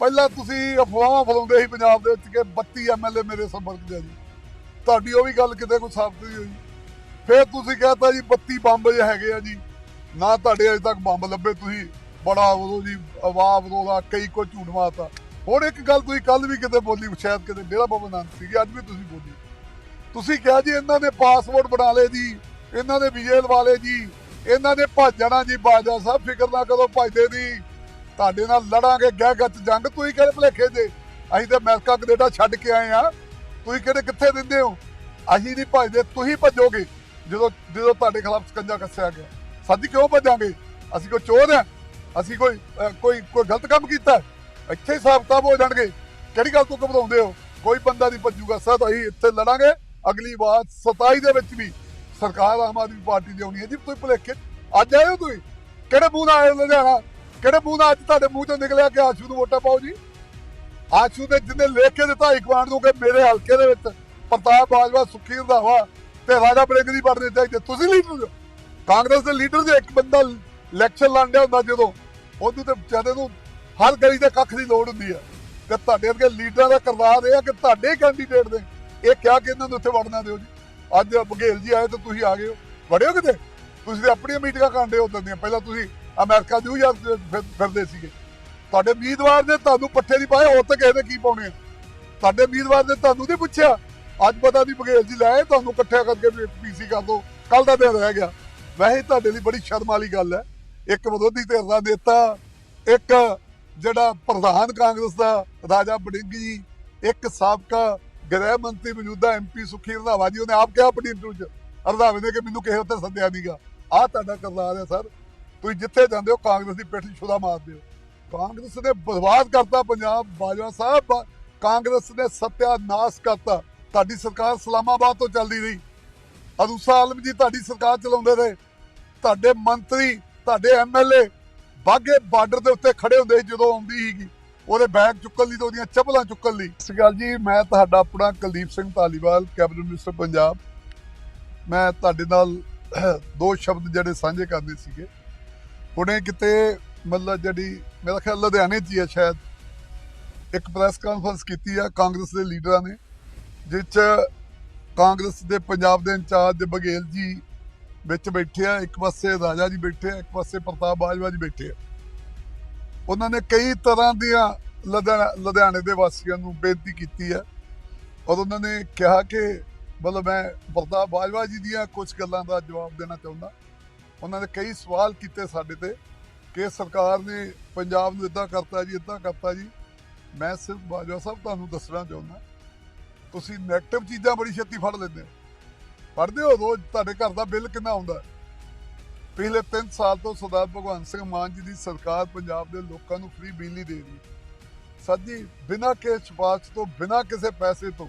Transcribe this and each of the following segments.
ਪਹਿਲਾਂ ਤੁਸੀਂ ਅਫਵਾਹਾਂ ਫਲਾਉਂਦੇ ਸੀ ਪੰਜਾਬ ਦੇ ਵਿੱਚ ਕਿ 32 ਐਮਐਲਏ ਮੇਰੇ ਸੰਪਰਕ ਦੇ ਆ ਜੀ। ਤੁਹਾਡੀ ਉਹ ਵੀ ਗੱਲ ਕਿਤੇ ਕੋਈ ਸਾਬਤ ਨਹੀਂ ਹੋਈ। ਫਿਰ ਤੁਸੀਂ ਕਹਤਾ ਜੀ 32 ਬੰਬ ਜੇ ਹੈਗੇ ਆ ਜੀ। ਨਾ ਤੁਹਾਡੇ ਅਜੇ ਤੱਕ ਬੰਬ ਲੱਭੇ, ਤੁਸੀਂ ਬੜਾ ਉਦੋਂ ਜੀ ਆਵਾਜ਼ ਉਹਦਾ ਕਈ ਕੋ ਝੂਠ ਮਾਰਤਾ। ਹੁਣ ਇੱਕ ਗੱਲ ਤੁਸੀਂ ਕੱਲ ਵੀ ਕਿਤੇ ਬੋਲੀ, ਸ਼ਾਇਦ ਕਿਤੇ ਡੇਰਾ ਬਾਬਾ ਨਾਨਕ ਸੀਗੀ, ਅੱਜ ਵੀ ਤੁਸੀਂ ਬੋਲੀ। ਤੁਸੀਂ ਕਿਹਾ ਜੀ ਇਹਨਾਂ ਨੇ ਪਾਸਪੋਰਟ ਬਣਾ ਲਏ ਜੀ, ਇਹਨਾਂ ਦੇ ਵਿਜੇ ਲਵਾ ਲਏ ਜੀ, ਇਹਨਾਂ ਨੇ ਭੱਜ ਜੀ ਬਾਜਾ ਸਾਹਿਬ, ਫਿਕਰ ਨਾ ਕਰੋ, ਭੱਜਦੇ ਨਹੀਂ। ਤੁਹਾਡੇ ਨਾਲ ਲੜਾਂਗੇ ਗਹਿ ਜੰਗ, ਤੁਸੀਂ ਕਿਹੜੇ ਭਲੇਖੇ ਦੇ ਅਸੀਂ ਤੇ ਅਮਰੀਕਾ ਕੈਨੇਡਾ ਛੱਡ ਕੇ ਆਏ ਆ ਤੁਸੀਂ ਕਿਹੜੇ ਕਿੱਥੇ ਦਿੰਦੇ ਹੋ? ਅਸੀਂ ਨਹੀਂ ਭੱਜਦੇ, ਤੁਸੀਂ ਭੱਜੋਗੇ, ਜਦੋਂ ਜਦੋਂ ਤੁਹਾਡੇ ਖਿਲਾਫ ਸਕੰਜਾ ਕੱਸਿਆ ਗਿਆ। ਸਾਡੀ ਕਿਉਂ ਭੱਜਾਂਗੇ? ਅਸੀਂ ਕੋਈ ਚੋਰ ਆ ਅਸੀਂ ਕੋਈ ਕੋਈ ਕੋਈ ਗਲਤ ਕੰਮ ਕੀਤਾ ਇੱਥੇ ਹੀ ਹਿਸਾਬ ਕਿਤਾਬ ਹੋ ਜਾਣਗੇ। ਕਿਹੜੀ ਗੱਲ ਤੋਂ ਘਬਰਾਉਂਦੇ ਹੋ? ਕੋਈ ਬੰਦਾ ਨਹੀਂ ਭੱਜੂਗਾ। ਸਰ, ਅਸੀਂ ਇੱਥੇ ਲੜਾਂਗੇ। ਅਗਲੀ ਵਾਰ 27 ਦੇ ਵਿੱਚ ਵੀ ਸਰਕਾਰ ਆਮ ਆਦਮੀ ਪਾਰਟੀ ਦੀ ਆਉਣੀ ਹੈ ਜੀ। ਤੁਸੀਂ ਭੁਲੇਖੇ ਅੱਜ ਆਏ ਹੋ ਤੁਸੀਂ? ਕਿਹੜੇ ਮੂੰਹ ਨਾਲ ਆਏ ਲੁਧਿਆਣਾ? ਕਿਹੜੇ ਮੂੰਹ ਨਾਲ ਅੱਜ ਤੁਹਾਡੇ ਮੂੰਹ ਚੋਂ ਨਿਕਲਿਆ ਕਿ ਆਸ਼ੂ ਨੂੰ ਵੋਟਾਂ ਪਾਓ ਜੀ? ਆਸ਼ੂ ਦੇ ਜਿੰਨੇ ਲਿਖ ਕੇ ਦਿੱਤਾ ਇਕਵਾਨ ਨੂੰ ਕਿ ਮੇਰੇ ਹਲਕੇ ਦੇ ਵਿੱਚ ਪ੍ਰਤਾਪ ਬਾਜਵਾ ਸੁਖੀ ਰੰਧਾਵਾ ਤੇ ਰਾਜਾ ਬੜਿੰਗ ਦੀ ਬਣਨੇ ਚਾਹੀਦੇ ਤੁਸੀਂ ਲੀਡਰ ਹੋ। ਕਾਂਗਰਸ ਦੇ ਲੀਡਰ ਦੇ ਇੱਕ ਬੰਦਾ ਇਲੈਕਸ਼ਨ ਲੜਦਾ ਹੁੰਦਾ ਜਦੋਂ, ਉਹਨੂੰ ਤੇ ਵਿਚਾਰੇ ਨੂੰ ਹਰ ਗਲੀ ਦੇ ਕੱਖ ਦੀ ਲੋੜ ਹੁੰਦੀ ਹੈ ਤੇ ਤੁਹਾਡੇ ਵਰਗੇ ਲੀਡਰਾਂ ਦਾ ਕਰਵਾਰ ਇਹ ਆ ਕਿ ਤੁਹਾਡੇ ਕੈਂਡੀਡੇਟ ਦੇ ਇਹ ਕਿਹਾ ਕਿ ਇਹਨਾਂ ਨੂੰ ਉੱਥੇ ਵੜਨਾ ਦਿਓ ਜੀ। ਅੱਜ ਬਘੇਲ ਜੀ ਆਏ ਤੇ ਤੁਸੀਂ ਆ ਗਏ ਹੋ। ਵੜਿਓ ਕਿਤੇ? ਤੁਸੀਂ ਤੇ ਆਪਣੀਆਂ ਮੀਟਿੰਗਾਂ ਕਰਦੇ ਹੋ ਦੀਆਂ। ਪਹਿਲਾਂ ਤੁਸੀਂ ਅਮਰੀਕਾ ਨਿਊਯਾਰਕ ਫਿਰਦੇ ਸੀਗੇ। ਤੁਹਾਡੇ ਉਮੀਦਵਾਰ ਨੇ ਤੁਹਾਨੂੰ ਪੱਠੇ ਨਹੀਂ ਪਾਏ ਹੋਰ ਤਾਂ ਕਿਸੇ ਨੇ ਕੀ ਪਾਉਣੇ ਤੁਹਾਡੇ ਉਮੀਦਵਾਰ ਨੇ ਤੁਹਾਨੂੰ ਨਹੀਂ ਪੁੱਛਿਆ? ਅੱਜ ਪਤਾ ਨਹੀਂ ਬਘੇਲ ਜੀ ਲਾਏ ਤੁਹਾਨੂੰ ਇਕੱਠਿਆ ਕਰਕੇ ਪੀਸੀ ਕਰ ਦੋ। ਕੱਲ ਦਾ ਦਿਨ ਰਹਿ ਗਿਆ। ਵੈਸੇ ਤੁਹਾਡੇ ਲਈ ਬੜੀ ਸ਼ਰਮ ਵਾਲੀ ਗੱਲ ਹੈ। ਇੱਕ ਵਿਰੋਧੀ ਧਿਰ ਦਾ ਨੇਤਾ, ਇੱਕ ਜਿਹੜਾ ਪ੍ਰਧਾਨ ਕਾਂਗਰਸ ਦਾ ਰਾਜਾ ਬੜਿੰਗ ਜੀ, ਇੱਕ ਸਾਬਕਾ ਗ੍ਰਹਿ ਮੰਤਰੀ ਮੌਜੂਦਾ ਐਮਪੀ ਸੁਖੀ ਰੰਧਾਵਾ ਜੀ, ਉਹਨੇ ਆਪ ਕਿਹਾ ਆਪਣੀ ਇੰਟਰਵਿਊ 'ਚ। ਰੰਧਾਵੇ ਨੇ ਕਿ ਮੈਨੂੰ ਕਿਸੇ ਉੱਤੇ ਸੱਦਿਆ ਨਹੀਂਗਾ ਆਹ ਤੁਹਾਡਾ ਕਰਦਾਰ ਹੈ, ਸਰ। ਤੁਸੀਂ ਜਿੱਥੇ ਜਾਂਦੇ ਹੋ, ਕਾਂਗਰਸ ਦੀ ਪਿੱਠ ਛੁਰਾ ਮਾਰਦੇ ਹੋ। ਕਾਂਗਰਸ ਨੇ ਬਰਬਾਦ ਕਰਤਾ ਪੰਜਾਬ, ਬਾਜਵਾ ਸਾਹਿਬ ਕਾਂਗਰਸ ਨੇ ਸਤਿਆਨਾਸ਼ ਕਰਤਾ। ਤੁਹਾਡੀ ਸਰਕਾਰ ਸਲਾਮਾਬਾਦ ਤੋਂ ਚੱਲਦੀ ਰਹੀ। ਅਰੂਸਾ ਆਲਮ ਜੀ ਤੁਹਾਡੀ ਸਰਕਾਰ ਚਲਾਉਂਦੇ ਰਹੇ। ਤੁਹਾਡੇ ਮੰਤਰੀ, ਤੁਹਾਡੇ ਐਮਐਲਏ ਬਾਗੇ ਬਾਰਡਰ ਦੇ ਉੱਤੇ ਖੜੇ ਹੁੰਦੇ ਸੀ ਜਦੋਂ ਆਉਂਦੀ ਸੀਗੀ। ਉਹਦੇ ਬੈਗ ਚੁੱਕਣ ਲਈ ਤੇ ਉਹਦੀਆਂ ਚੱਪਲਾਂ ਚੁੱਕਣ ਲਈ। ਸਤਿ ਸ਼੍ਰੀ ਅਕਾਲ ਜੀ, ਮੈਂ ਤੁਹਾਡਾ ਆਪਣਾ ਕੁਲਦੀਪ ਸਿੰਘ ਧਾਲੀਵਾਲ, ਕੈਬਨਿਟ ਮਿਨਿਸਟਰ ਪੰਜਾਬ। ਮੈਂ ਤੁਹਾਡੇ ਨਾਲ ਦੋ ਸ਼ਬਦ ਜਿਹੜੇ ਸਾਂਝੇ ਕਰਨੇ ਸੀਗੇ। ਹੁਣੇ ਕਿਤੇ ਮਤਲਬ ਜਿਹੜੀ ਮੇਰਾ ਖਿਆਲ ਲੁਧਿਆਣੇ 'ਚ ਹੀ ਹੈ ਸ਼ਾਇਦ, ਇੱਕ ਪ੍ਰੈਸ ਕਾਨਫਰੰਸ ਕੀਤੀ ਆ ਕਾਂਗਰਸ ਦੇ ਲੀਡਰਾਂ ਨੇ, ਜਿਸ 'ਚ ਕਾਂਗਰਸ ਦੇ ਪੰਜਾਬ ਦੇ ਇੰਚਾਰਜ ਬਘੇਲ ਜੀ ਵਿੱਚ ਬੈਠੇ ਆ, ਇੱਕ ਪਾਸੇ ਰਾਜਾ ਜੀ ਬੈਠੇ ਆ, ਇੱਕ ਪਾਸੇ ਪ੍ਰਤਾਪ ਬਾਜਵਾ ਜੀ ਬੈਠੇ ਆ। ਉਹਨਾਂ ਨੇ ਕਈ ਤਰ੍ਹਾਂ ਦੀਆਂ ਲੁਧਿਆਣਾ ਲੁਧਿਆਣੇ ਦੇ ਵਾਸੀਆਂ ਨੂੰ ਬੇਨਤੀ ਕੀਤੀ ਹੈ ਔਰ ਉਹਨਾਂ ਨੇ ਕਿਹਾ ਕਿ ਮਤਲਬ ਮੈਂ ਪ੍ਰਤਾਪ ਬਾਜਵਾ ਜੀ ਦੀਆਂ ਕੁਝ ਗੱਲਾਂ ਦਾ ਜਵਾਬ ਦੇਣਾ ਚਾਹੁੰਦਾ। ਉਹਨਾਂ ਨੇ ਕਈ ਸਵਾਲ ਕੀਤੇ ਸਾਡੇ ਤੇ ਕਿ ਸਰਕਾਰ ਨੇ ਪੰਜਾਬ ਨੂੰ ਇਦਾਂ ਕਰਤਾ ਜੀ ਇਦਾਂ ਕਰਤਾ ਜੀ। ਮੈਂ ਸਿਰਫ ਬਾਜਵਾ ਸਾਹਿਬ ਤੁਹਾਨੂੰ ਦੱਸਣਾ ਚਾਹੁੰਦਾ, ਤੁਸੀਂ ਨੈਗੇਟਿਵ ਚੀਜ਼ਾਂ ਬੜੀ ਛੇਤੀ ਫੜ ਲੈਂਦੇ ਹੋ। ਪੜ੍ਹਦੇ ਹੋ ਰੋਜ਼, ਤੁਹਾਡੇ ਘਰ ਦਾ ਬਿੱਲ ਕਿੰਨਾ ਆਉਂਦਾ ਪਿਛਲੇ 3 ਸਾਲ ਤੋਂ ਸਰਦਾਰ ਭਗਵੰਤ ਸਿੰਘ ਮਾਨ ਜੀ ਦੀ ਸਰਕਾਰ ਪੰਜਾਬ ਦੇ ਲੋਕਾਂ ਨੂੰ ਫ੍ਰੀ ਬਿਜਲੀ ਦੇ ਰਹੀ ਹੈ। ਸਾਡੀ ਬਿਨਾਂ ਕਿਸੇ ਸਿਫਾਰਸ਼ ਤੋਂ, ਬਿਨਾਂ ਕਿਸੇ ਪੈਸੇ ਤੋਂ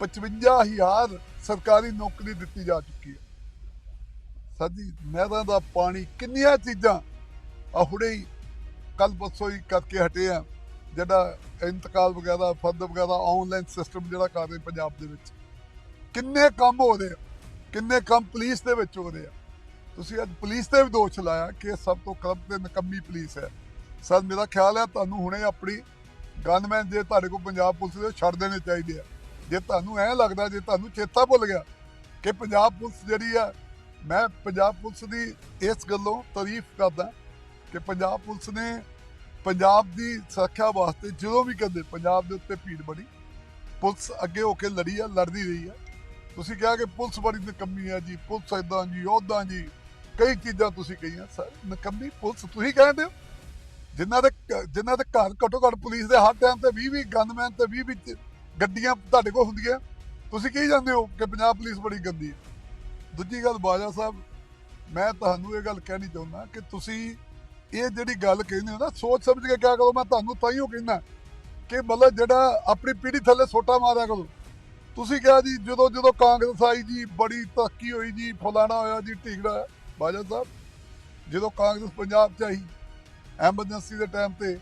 55000 ਸਰਕਾਰੀ ਨੌਕਰੀ ਦਿੱਤੀ ਜਾ ਚੁੱਕੀ ਹੈ। ਸਾਡੀ ਨਹਿਰਾਂ ਦਾ ਪਾਣੀ ਕਿੰਨੀਆਂ ਚੀਜ਼ਾਂ। ਆ ਹੀ ਕੱਲ ਪਰਸੋਂ ਹੀ ਕਰਕੇ ਹਟੇ ਆ। ਜਿਹੜਾ ਇੰਤਕਾਲ ਵਗੈਰਾ ਫਰਦ ਵਗੈਰਾ, ਆਨਲਾਈਨ ਸਿਸਟਮ ਜਿਹੜਾ ਕਰ ਰਹੇ ਪੰਜਾਬ ਦੇ ਵਿੱਚ। ਕਿੰਨੇ ਕੰਮ ਹੋ ਰਹੇ ਆ। ਕਿੰਨੇ ਕੰਮ ਪੁਲਿਸ ਦੇ ਵਿੱਚ ਹੋ ਰਹੇ ਆ। ਤੁਸੀਂ ਅੱਜ ਪੁਲਿਸ ਤੇ ਵੀ ਦੋਸ਼ ਲਾਇਆ ਕਿ ਇਹ ਸਭ ਤੋਂ ਕਰਪਟ ਤੇ ਨਕੰਮੀ ਪੁਲਿਸ ਹੈ। ਸਰ, ਮੇਰਾ ਖਿਆਲ ਹੈ ਤੁਹਾਨੂੰ ਹੁਣੇ ਆਪਣੀ ਗਨਮੈਨ ਜੇ ਤੁਹਾਡੇ ਕੋਲ ਪੰਜਾਬ ਪੁਲਿਸ ਦੇ ਛੱਡ ਦੇਣੇ ਚਾਹੀਦੇ ਆ। ਜੇ ਤੁਹਾਨੂੰ ਐਂ ਲੱਗਦਾ, ਜੇ ਤੁਹਾਨੂੰ ਚੇਤਾ ਭੁੱਲ ਗਿਆ ਕਿ ਪੰਜਾਬ ਪੁਲਿਸ ਜਿਹੜੀ ਆ ਮੈਂ ਪੰਜਾਬ ਪੁਲਿਸ ਦੀ ਇਸ ਗੱਲੋਂ ਤਾਰੀਫ ਕਰਦਾ ਕਿ ਪੰਜਾਬ ਪੁਲਿਸ ਨੇ ਪੰਜਾਬ ਦੀ ਸੁਰੱਖਿਆ ਵਾਸਤੇ ਜਦੋਂ ਵੀ ਕਦੇ ਪੰਜਾਬ ਦੇ ਉੱਤੇ ਭੀੜ ਬਣੀ ਪੁਲਿਸ ਅੱਗੇ ਹੋ ਕੇ ਲੜੀ ਆ, ਲੜਦੀ ਰਹੀ ਆ। ਤੁਸੀਂ ਕਿਹਾ ਕਿ ਪੁਲਿਸ ਬੜੀ ਨਕੰਮੀ ਆ ਜੀ, ਪੁਲਿਸ ਇਦਾਂ ਜੀ ਉਦਾਂ ਜੀ, ਕਈ ਚੀਜ਼ਾਂ ਤੁਸੀਂ ਕਹੀਆਂ, ਸਰ, ਨਕੰਮੀ ਪੁਲਿਸ ਤੁਸੀਂ ਕਹਿੰਦੇ ਹੋ? ਜਿਨ੍ਹਾਂ ਦੇ ਘ- ਜਿਨ੍ਹਾਂ ਦੇ ਘਰ ਘੱਟੋ ਘੱਟ ਪੁਲਿਸ ਦੇ ਹਰ ਟਾਈਮ ਤੇ 20 20 ਗਨਮੈਨ ਤੇ 20 20 ਗੱਡੀਆਂ ਤੁਹਾਡੇ ਕੋਲ ਹੁੰਦੀਆਂ। ਤੁਸੀਂ ਕਹੀ ਜਾਂਦੇ ਹੋ ਕਿ ਪੰਜਾਬ ਪੁਲਿਸ ਬੜੀ ਗੰਦੀ ਹੈ ਦੂਜੀ ਗੱਲ ਬਾਜਾ ਸਾਹਿਬ, ਮੈਂ ਤੁਹਾਨੂੰ ਇਹ ਗੱਲ ਕਹਿਣੀ ਚਾਹੁੰਦਾ ਕਿ ਤੁਸੀਂ ਇਹ ਜਿਹੜੀ ਗੱਲ ਕਹਿੰਦੇ ਹੋ ਨਾ, ਸੋਚ ਸਮਝ ਕੇ ਕਿਆ ਕਰੋ, ਮੈਂ ਤੁਹਾਨੂੰ ਤਾਂ ਹੀ ਉਹ ਕਹਿੰਦਾ ਕਿ ਮਤਲਬ ਜਿਹੜਾ ਆਪਣੀ ਪੀੜੀ ਥੱਲੇ ਸੋਟਾ ਮਾਰਿਆ ਕਰੋ। ਤੁਸੀਂ ਕਿਹਾ ਜੀ, ਜਦੋਂ ਜਦੋਂ ਕਾਂਗਰਸ ਆਈ ਜੀ, ਬੜੀ ਤਰੱਕੀ ਹੋਈ ਜੀ, ਫਲਾਣਾ ਹੋਇਆ ਜੀ, ਢੀਗੜਾ ਹੋਇਆ। ਬਾਜਾ ਸਾਹਿਬ, ਜਦੋਂ ਕਾਂਗਰਸ ਪੰਜਾਬ ਚ ਆਈ, ਐਮਰਜੈਂਸੀ ਦੇ ਟਾਈਮ ਤੇ,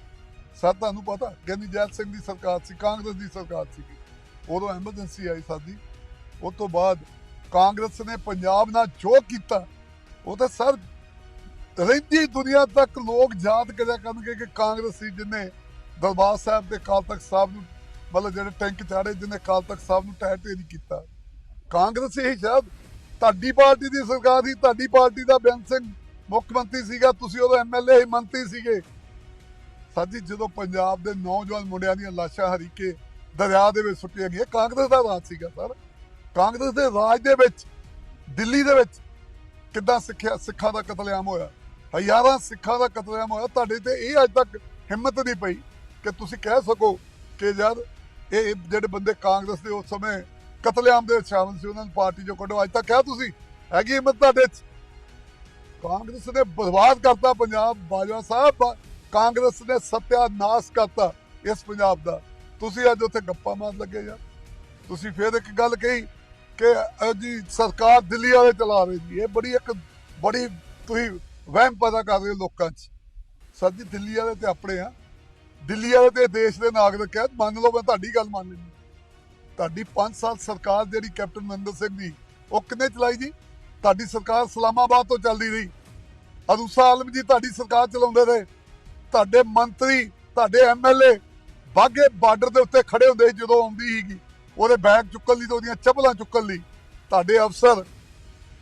ਸਰ ਤੁਹਾਨੂੰ ਪਤਾ, ਕਹਿੰਦੀ ਜੈਲ ਸਿੰਘ ਦੀ ਸਰਕਾਰ ਸੀ, ਕਾਂਗਰਸ ਦੀ ਸਰਕਾਰ ਸੀ ਉਦੋਂ ਐਮਰਜੈਂਸੀ ਆਈ ਸਾਡੀ। ਉਸ ਤੋਂ ਬਾਅਦ ਕਾਂਗਰਸ ਨੇ ਪੰਜਾਬ ਨਾਲ ਜੋ ਕੀਤਾ, ਉਹ ਤਾਂ ਸਰ ਰਹਿੰਦੀ ਦੁਨੀਆ ਤੱਕ ਲੋਕ ਯਾਦ ਕਰਿਆ ਕਰਨਗੇ ਕਿ ਕਾਂਗਰਸ ਸੀ ਜਿਨੇ ਦਰਬਾਰ ਸਾਹਿਬ ਤੇ ਅਕਾਲ ਤਖਤ ਸਾਹਿਬ ਨੂੰ, ਮਤਲਬ ਜਿਹੜੇ ਟੈਂਕ ਚਾੜੇ ਜਿਹਨੇ ਅਕਾਲ ਤਖਤ ਸਾਹਿਬ ਨੂੰ ਟਹਿ ਢੇਰੀ ਕੀਤਾ। ਕਾਂਗਰਸ ਇਹੀ ਸ਼ਾਇਦ ਤੁਹਾਡੀ ਪਾਰਟੀ ਦੀ ਸਰਕਾਰ ਸੀ, ਤੁਹਾਡੀ ਪਾਰਟੀ ਦਾ ਬੇਅੰਤ ਸਿੰਘ ਮੁੱਖ ਮੰਤਰੀ ਸੀਗਾ, ਤੁਸੀਂ ਉਦੋਂ ਐਮਐਲਏ ਮੰਤਰੀ ਸੀਗੇ। ਸਾਜੀ ਜਦੋਂ ਪੰਜਾਬ ਦੇ ਨੌਜਵਾਨ ਮੁੰਡਿਆਂ ਦੀਆਂ ਲਾਸ਼ਾਂ ਹਰੀਕੇ ਦਰਿਆ ਦੇ ਵਿੱਚ ਸੁੱਟੀਆਂ ਗਈਆਂ, ਕਾਂਗਰਸ ਦਾ ਰਾਜ ਸੀਗਾ ਸਰ। ਕਾਂਗਰਸ ਦੇ ਰਾਜ ਦੇ ਵਿੱਚ, ਦਿੱਲੀ ਦੇ ਵਿੱਚ ਕਿੱਦਾਂ ਸਿੱਖਿਆ ਸਿੱਖਾਂ ਦਾ ਕਤਲੇਆਮ ਹੋਇਆ? ਹਜ਼ਾਰਾਂ ਸਿੱਖਾਂ ਦਾ ਕਤਲੇਆਮ ਹੋਇਆ। ਤੁਹਾਡੇ ਤੇ ਇਹ ਅੱਜ ਤੱਕ ਹਿੰਮਤ ਨਹੀਂ ਪਈ ਕਿ ਤੁਸੀਂ ਕਹਿ ਸਕੋ ਕਿ ਯਾਰ ਇਹ ਜਿਹੜੇ ਬੰਦੇ ਕਾਂਗਰਸ ਦੇ ਉਸ ਸਮੇਂ ਕਤਲੇਆਮ ਦੇ ਵਿੱਚ ਸ਼ਾਮਲ ਸੀ, ਉਹਨਾਂ ਨੂੰ ਪਾਰਟੀ ਚੋਂ ਕੱਢੋ। ਅੱਜ ਤੱਕ ਕਿਹਾ ਤੁਸੀਂ? ਹੈਗੀ ਹਿੰਮਤ ਤੁਹਾਡੇ 'ਚ ਕਾਂਗਰਸ ਨੇ ਬਰਬਾਦ ਕਰਤਾ ਪੰਜਾਬ। ਬਾਜਵਾ ਸਾਹਿਬ ਕਾਂਗਰਸ ਨੇ ਸਤਿਆਨਾਸ਼ ਕਰਤਾ ਇਸ ਪੰਜਾਬ ਦਾ। ਤੁਸੀਂ ਅੱਜ ਉੱਥੇ ਗੱਪਾਂ ਮਾਰ ਲੱਗੇ ਯਾਰ ਤੁਸੀਂ ਫਿਰ ਇੱਕ ਗੱਲ ਕਹੀ ਕਿ ਜੀ, ਸਰਕਾਰ ਦਿੱਲੀ ਵਾਲੇ ਚਲਾ ਰਹੀ ਜੀ ਇਹ ਬੜੀ ਇੱਕ, ਬੜੀ ਤੁਸੀਂ ਵਹਿਮ ਪੈਦਾ ਕਰ ਰਹੇ ਹੋ ਲੋਕਾਂ 'ਚ। ਸਰ ਜੀ, ਦਿੱਲੀ ਵਾਲੇ ਤੇ ਆਪਣੇ ਆ। ਦਿੱਲੀ ਵਾਲੇ ਤੇ ਦੇਸ਼ ਦੇ ਨਾਗਰਿਕ ਹੈ ਮੰਨ ਲਓ, ਮੈਂ ਤੁਹਾਡੀ ਗੱਲ ਮੰਨ ਲਈ ਤੁਹਾਡੀ 5 ਸਾਲ ਸਰਕਾਰ ਜਿਹੜੀ ਕੈਪਟਨ ਮਨਿੰਦਰ ਸਿੰਘ ਦੀ, ਉਹ ਕਿੰਨੇ ਚਲਾਈ ਜੀ? ਤੁਹਾਡੀ ਸਰਕਾਰ ਇਸਲਾਮਾਬਾਦ ਤੋਂ ਚੱਲਦੀ ਰਹੀ। ਅਰੂਸਾ ਆਲਮ ਜੀ ਤੁਹਾਡੀ ਸਰਕਾਰ ਚਲਾਉਂਦੇ ਰਹੇ। ਤੁਹਾਡੇ ਮੰਤਰੀ, ਤੁਹਾਡੇ ਐਮਐਲਏ ਬਾਗੇ ਬਾਰਡਰ ਦੇ ਉੱਤੇ ਖੜੇ ਹੁੰਦੇ ਸੀ ਜਦੋਂ ਆਉਂਦੀ ਸੀਗੀ। ਉਹਦੇ ਬੈਗ ਚੁੱਕਣ ਲਈ ਤੇ ਉਹਦੀਆਂ ਚੱਪਲਾਂ ਚੁੱਕਣ ਲਈ। ਤੁਹਾਡੇ ਅਫਸਰ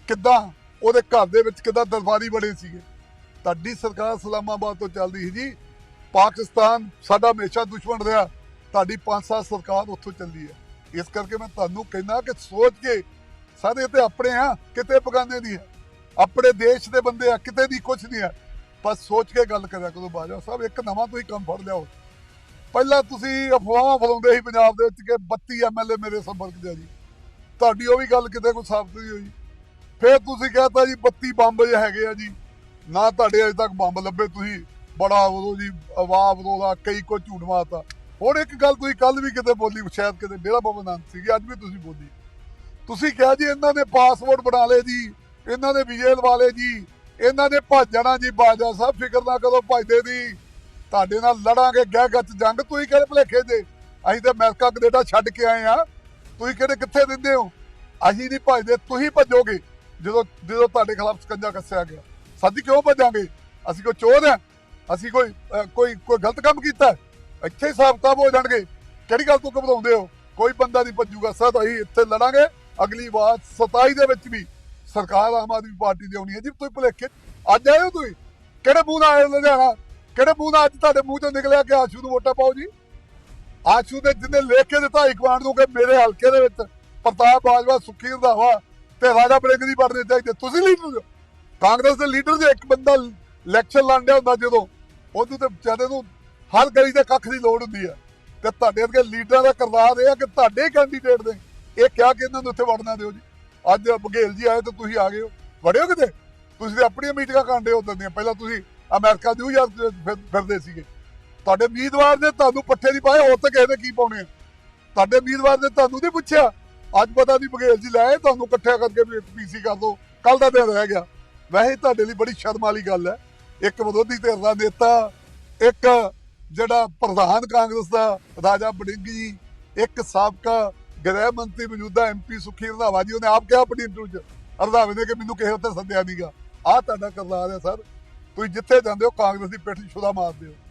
ਕਿੱਦਾਂ? ਉਹਦੇ ਘਰ ਦੇ ਵਿੱਚ ਕਿੱਦਾਂ ਦਰਬਾਰੀ ਬਣੇ ਸੀਗੇ? ਤੁਹਾਡੀ ਸਰਕਾਰ ਇਸਲਾਮਾਬਾਦ ਤੋਂ ਚੱਲਦੀ ਸੀ ਜੀ। ਪਾਕਿਸਤਾਨ ਸਾਡਾ ਹਮੇਸ਼ਾ ਦੁਸ਼ਮਣ ਰਿਹਾ। ਤੁਹਾਡੀ 5 ਸਾਲ ਸਰਕਾਰ ਉੱਥੋਂ ਚੱਲੀ ਹੈ। ਇਸ ਕਰਕੇ ਮੈਂ ਤੁਹਾਨੂੰ ਕਹਿੰਦਾ ਕਿ ਸੋਚ ਕੇ ਸਾਰੇ ਤੇ ਆਪਣੇ ਆ, ਕਿਤੇ ਪਗਾਨੇ ਨਹੀਂ ਹੈ। ਆਪਣੇ ਦੇਸ਼ ਦੇ ਬੰਦੇ ਆ, ਕਿਤੇ ਦੀ ਕੁਝ ਨਹੀਂ ਹੈ। ਬਸ ਸੋਚ ਕੇ ਗੱਲ ਕਰਿਆ ਕਰੋ ਬਾਜਵਾ ਸਾਹਿਬ, ਇੱਕ ਨਵਾਂ ਤੁਸੀਂ ਕੰਮ ਫੜ ਲਿਆਓ। ਪਹਿਲਾਂ ਤੁਸੀਂ ਅਫਵਾਹਾਂ ਫਲਾਉਂਦੇ ਸੀ ਪੰਜਾਬ ਦੇ ਵਿੱਚ ਕਿ 32 ਐਮਐਲਏ ਮੇਰੇ ਸੰਪਰਕ 'ਚ ਆ ਜੀ। ਤੁਹਾਡੀ ਉਹ ਵੀ ਗੱਲ ਕਿਤੇ ਕੋਈ ਸਾਬਤ ਨਹੀਂ ਹੋਈ। ਫਿਰ ਤੁਸੀਂ ਕਹਤਾ ਜੀ 32 ਬੰਬ ਜੇ ਹੈਗੇ ਆ ਜੀ। ਨਾ ਤੁਹਾਡੇ ਅਜੇ ਤੱਕ ਬੰਬ ਲੱਭੇ ਤੁਸੀਂ। ਬੜਾ ਉਦੋਂ ਜੀ ਆਵਾਜ਼ ਉਹਦਾ ਕਈ ਕੋ ਝੂਠ ਮਾਰਤਾ। ਹੁਣ ਇੱਕ ਗੱਲ ਤੁਸੀਂ ਕੱਲ ਵੀ ਕਿਤੇ ਬੋਲੀ, ਸ਼ਾਇਦ ਕਿਤੇ ਡੇਰਾ ਬਾਬਾ ਨਾਨਕ ਸੀਗੀ, ਅੱਜ ਵੀ ਤੁਸੀਂ ਬੋਲੀ। ਤੁਸੀਂ ਕਿਹਾ ਜੀ ਇਹਨਾਂ ਨੇ ਪਾਸਪੋਰਟ ਬਣਾ ਲਏ ਜੀ, ਇਹਨਾਂ ਨੇ ਵੀਜ਼ੇ ਲਵਾ ਲਏ ਜੀ, ਇਹਨਾਂ ਨੇ ਭੱਜ ਜਾਣਾ ਜੀ, ਬਾਜਾ ਸਾਹਿਬ, ਫਿਕਰ ਨਾ ਕਰੋ, ਭੱਜਦੇ ਦੀ ਤੁਹਾਡੇ ਨਾਲ ਲੜਾਂਗੇ ਗਹਿ ਗੱਚ ਜੰਗ ਤੁਸੀਂ ਕਿਹੜੇ ਭਲੇਖੇ ਦੇ? ਅਸੀਂ ਤਾਂ ਅਮਰੀਕਾ ਕੈਨੇਡਾ ਛੱਡ ਕੇ ਆਏ ਆ ਤੁਸੀਂ ਕਿਹੜੇ ਕਿੱਥੇ ਦਿੰਦੇ ਹੋ? ਅਸੀਂ ਨਹੀਂ ਭੱਜਦੇ ਤੁਸੀਂ ਭੱਜੋਗੇ। ਜਦੋਂ ਜਦੋਂ ਤੁਹਾਡੇ ਖਿਲਾਫ ਸਕੰਜਾ ਕੱਸਿਆ ਗਿਆ। ਸਾਡੀ ਕਿਉਂ ਭੱਜਾਂਗੇ? ਅਸੀਂ ਕੋਈ ਚੋਰ ਆ ਅਸੀਂ ਕੋਈ ਕੋਈ ਕੋਈ ਗਲਤ ਕੰਮ ਕੀਤਾ? ਇੱਥੇ ਸਾਬਤਾਬ ਹੋ ਜਾਣਗੇ। ਕਿਹੜੀ ਗੱਲ ਤੋਂ ਘਬਰਾਉਂਦੇ ਹੋ? ਕੋਈ ਬੰਦਾ ਨਹੀਂ ਭੱਜੂਗਾ। ਸਦ ਅਸੀਂ ਇੱਥੇ ਲੜਾਂਗੇ। ਅਗਲੀ ਵਾਰ 27 ਦੇ ਵਿੱਚ ਵੀ ਸਰਕਾਰ ਆਮ ਆਦਮੀ ਪਾਰਟੀ ਦੀ ਆਉਣੀ ਹੈ ਜੀ। ਤੁਸੀਂ ਭੁਲੇਖੇ। ਅੱਜ ਆਏ ਹੋ ਤੁਸੀਂ? ਕਿਹੜੇ ਮੂੰਹ ਨਾਲ ਆਏ ਲੁਧਿਆਣਾ? ਕਿਹੜੇ ਮੂੰਹ ਨਾਲ ਅੱਜ ਤੁਹਾਡੇ ਮੂੰਹ ਚੋਂ ਨਿਕਲਿਆ ਕਿ ਆਸ਼ੂ ਨੂੰ ਵੋਟਾਂ ਪਾਓ ਜੀ? ਆਸ਼ੂ ਨੇ ਜਿੰਨੇ ਲਿਖ ਕੇ ਦਿੱਤਾ ਇਕਵਾਨ ਨੂੰ ਕਿ ਮੇਰੇ ਹਲਕੇ ਦੇ ਵਿੱਚ ਪ੍ਰਤਾਪ ਬਾਜਵਾ ਸੁੱਖੀ ਰੰਧਾਵਾ ਤੇ ਰਾਜਾ ਬੜਿੰਗ ਦੀ ਬਣਨੇ ਚਾਹੀਦੇ ਤੁਸੀਂ ਲੀਡਰ ਹੋ। ਕਾਂਗਰਸ ਦੇ ਲੀਡਰ ਦੇ ਇੱਕ ਬੰਦਾ ਇਲੈਕਸ਼ਨ ਲੜਿਆ ਹੁੰਦਾ ਜਦੋਂ, ਉਹਨੂੰ ਤੇ ਵਿਚਾਰੇ ਨੂੰ ਹਰ ਗਲੀ ਦੇ ਕੱਖ ਦੀ ਲੋੜ ਹੁੰਦੀ ਹੈ। ਤੇ ਤੁਹਾਡੇ ਅੱਗੇ ਲੀਡਰਾਂ ਦਾ ਕਰਦਾਰ ਇਹ ਆ ਕਿ ਤੁਹਾਡੇ ਕੈਂਡੀਡੇਟ ਦੇ ਇਹ ਕਿਹਾ ਕਿ ਇਹਨਾਂ ਨੂੰ ਉੱਥੇ ਵੜਨਾ ਦਿਓ ਜੀ। ਅੱਜ ਬਘੇਲ ਜੀ ਆਏ ਤਾਂ ਤੁਸੀਂ ਆ ਗਏ ਹੋ। ਵੜਿਓ ਕਿਤੇ? ਤੁਸੀਂ ਤੇ ਆਪਣੀਆਂ ਮੀਟਿੰਗਾਂ ਕਰਦੇ ਹੋ ਦੀਆਂ। ਪਹਿਲਾਂ ਤੁਸੀਂ ਅਮਰੀਕਾ ਨਿਊਯਾਰਕ ਫਿਰਦੇ ਸੀਗੇ। ਤੁਹਾਡੇ ਉਮੀਦਵਾਰ ਨੇ ਤੁਹਾਨੂੰ ਪੱਠੇ ਨਹੀਂ ਪਾਏ, ਹੋਰ ਤਾਂ ਕਿਸੇ ਨੇ ਕੀ ਪਾਉਣੇ? ਤੁਹਾਡੇ ਉਮੀਦਵਾਰ ਨੇ ਤੁਹਾਨੂੰ ਨਹੀਂ ਪੁੱਛਿਆ? ਅੱਜ ਪਤਾ ਨਹੀਂ ਬਘੇਲ ਜੀ ਲਾਏ, ਤੁਹਾਨੂੰ ਇਕੱਠਿਆ ਕਰਕੇ ਪੀਸੀ ਕਰ ਦੋ। ਕੱਲ ਦਾ ਦਿਨ ਰਹਿ ਗਿਆ। ਵੈਸੇ ਤੁਹਾਡੇ ਲਈ ਬੜੀ ਸ਼ਰਮ ਵਾਲੀ ਗੱਲ ਹੈ। ਇੱਕ ਵਿਰੋਧੀ ਧਿਰ ਦਾ ਨੇਤਾ, ਇੱਕ ਜਿਹੜਾ ਪ੍ਰਧਾਨ ਕਾਂਗਰਸ ਦਾ ਰਾਜਾ ਬੜਿੰਗ ਜੀ, ਇੱਕ ਸਾਬਕਾ ਗ੍ਰਹਿ ਮੰਤਰੀ ਮੌਜੂਦਾ ਐਮਪੀ ਸੁਖੀ ਰੰਧਾਵਾ ਜੀ, ਉਹਨੇ ਆਪ ਕਿਹਾ ਆਪਣੀ ਇੰਟਰਵਿਊ 'ਚ, ਰੰਧਾਵੇ ਨੇ ਕਿ ਮੈਨੂੰ ਕਿਸੇ ਉੱਤੇ ਸੱਦਿਆ ਨਹੀਂਗਾ ਆਹ ਤੁਹਾਡਾ ਕਰਦਾਰ ਹੈ, ਸਰ। ਤੁਸੀਂ ਜਿੱਥੇ ਜਾਂਦੇ ਹੋ ਕਾਂਗਰਸ ਦੀ ਪਿੱਠ 'ਚ ਮਾਰਦੇ ਹੋ।